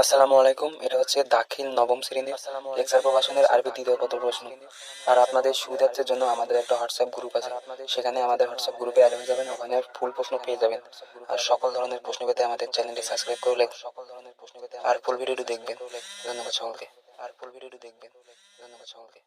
আসসালামু আলাইকুম এটা হচ্ছে দাখিল নবম শ্রেণির লেকচার প্রকাশনের আরবি দ্বিতীয় পত্র প্রশ্ন। আর আপনাদের সুবিধার্থের জন্য আমাদের একটা হোয়াটসঅ্যাপ গ্রুপ আছে। সেখানে আমাদের হোয়াটসঅ্যাপ গ্রুপে অ্যাড হয়ে যাবেন ওখানে ফুল প্রশ্ন পেয়ে যাবেন। আর সকল ধরনের প্রশ্ন পেতে আমাদের চ্যানেলটি সাবস্ক্রাইব করলে সকল ধরনের প্রশ্ন পেতে আর ফুল ভিডিওটি দেখবেন। ধন্যবাদ সকলকে। আর ফুল ভিডিওটি দেখবেন। ধন্যবাদ সকলকে।